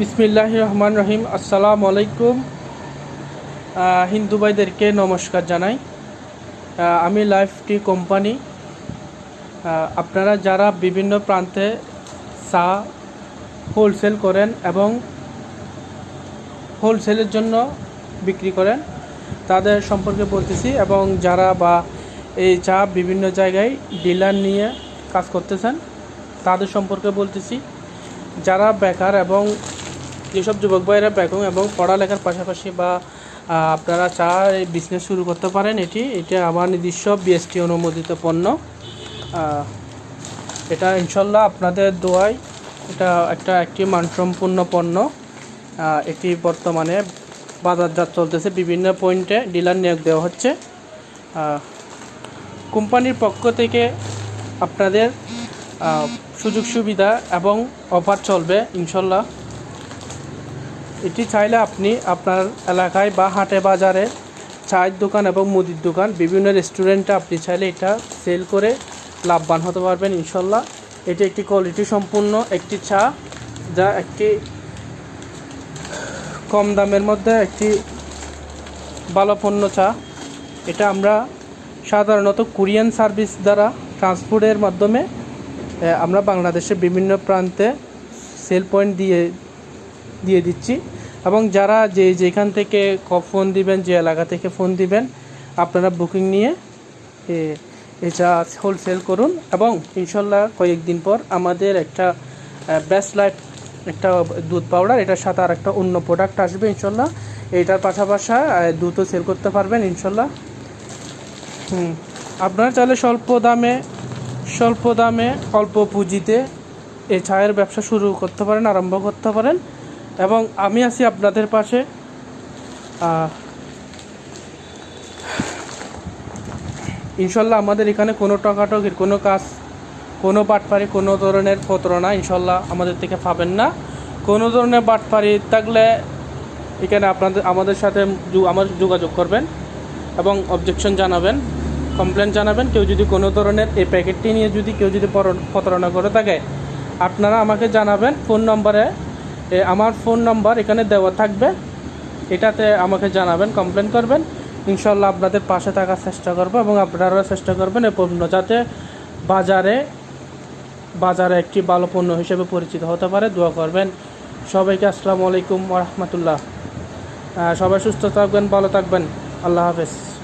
বিসমিল্লাহ রহমান রহিম আসসালাম আলাইকুম হিন্দু ভাইদেরকে নমস্কার জানাই। আমি লাইফ টি কোম্পানি। আপনারা যারা বিভিন্ন প্রান্তে চা হোলসেল করেন এবং হোলসেলের জন্য বিক্রি করেন, তাদের সম্পর্কে বলতেছি এবং যারা বা এই চা বিভিন্ন জায়গায় ডিলার নিয়ে কাজ করতেছেন, তাদের সম্পর্কে বলতেছি। যারা বেকার এবং যেসব যুবক ভাইয়েরা বেকার এবং পড়ালেখার পাশাপাশি বা আপনারা চা বিজনেস শুরু করতে পারেন, এটি, এটা আমার নিজস্ব বিএসটি অনুমোদিত পণ্য। এটা ইনশাল্লাহ আপনাদের দোয়ায় এটা একটা একটি মানসম্পন্ন পণ্য। এটি বর্তমানে বাজারজাত চলতেছে, বিভিন্ন পয়েন্টে ডিলার নিয়োগ দেওয়া হচ্ছে। কোম্পানির পক্ষ থেকে আপনাদের সুযোগ সুবিধা এবং অফার চলবে ইনশাল্লাহ। এটি চাইলে আপনি আপনার এলাকায় বা হাটে বাজারে চায়ের দোকান এবং মুদির দোকান, বিভিন্ন রেস্টুরেন্টে আপনি চাইলে এটা সেল করে লাভবান হতে পারবেন, ইনশাল্লাহ। এটি একটি কোয়ালিটি সম্পূর্ণ একটি চা যা একটি কম দামের মধ্যে একটি ভালো পণ্য চা। এটা আমরা সাধারণত কোরিয়ান সার্ভিস দ্বারা ট্রান্সপোর্টের মাধ্যমে আমরা বাংলাদেশের বিভিন্ন প্রান্তে সেল পয়েন্ট দিয়ে দিয়ে দিচ্ছি। এবং যারা যে যেখান থেকে ফোন দিবেন, যে এলাকা থেকে ফোন দিবেন, আপনারা বুকিং নিয়ে এটা হোলসেল করুন এবং ইনশাল্লাহ কয়েকদিন পর আমাদের একটা বেস্ট লাইফ একটা দুধ পাউডার এটার সাথে আর একটা অন্য প্রোডাক্ট আসবে ইনশাল্লাহ। এটার পাশাপাশি দুধও সেল করতে পারবেন ইনশাল্লাহ। হুম, আপনারা চাইলে স্বল্প দামে স্বল্প দামে অল্প পুঁজিতে এই চায়ের ব্যবসা শুরু করতে পারেন, আরম্ভ করতে পারেন। এবং আমি আছি আপনাদের পাশে। ইনশাল্লাহ আমাদের এখানে কোনো টাকাটকির, কোনো কাজ, কোনো বাটপারি কোনো ধরনের প্রতারণা ইনশাল্লাহ আমাদের থেকে পাবেন না। কোনো ধরনের বাটপারি থাকলে এখানে আপনাদের, আমাদের সাথে আমার যোগাযোগ করবেন এবং অবজেকশন জানাবেন কমপ্লেন জানাবেন। কেউ যদি কোনো ধরনের এই প্যাকেটটি নিয়ে যদি কেউ যদি পর- প্রতারণা করে থাকে, আপনারা আমাকে জানাবেন ফোন নম্বরে। আমার ফোন নাম্বার এখানে দেওয়া থাকবে। এটাতে আমাকে জানাবেন কমপ্লেন করবেন। ইনশাল্লাহ আপনাদের পাশে থাকার চেষ্টা করব এবং আপনারাও চেষ্টা করবেন এ পণ্য যাতে বাজারে বাজারে একটি ভালো পণ্য হিসেবে পরিচিত হতে পারে। দোয়া করবেন। সবাইকে আসসালামু আলাইকুম রহমতুল্লাহ। সবাই সুস্থ থাকবেন, ভালো থাকবেন। আল্লাহ হাফেজ।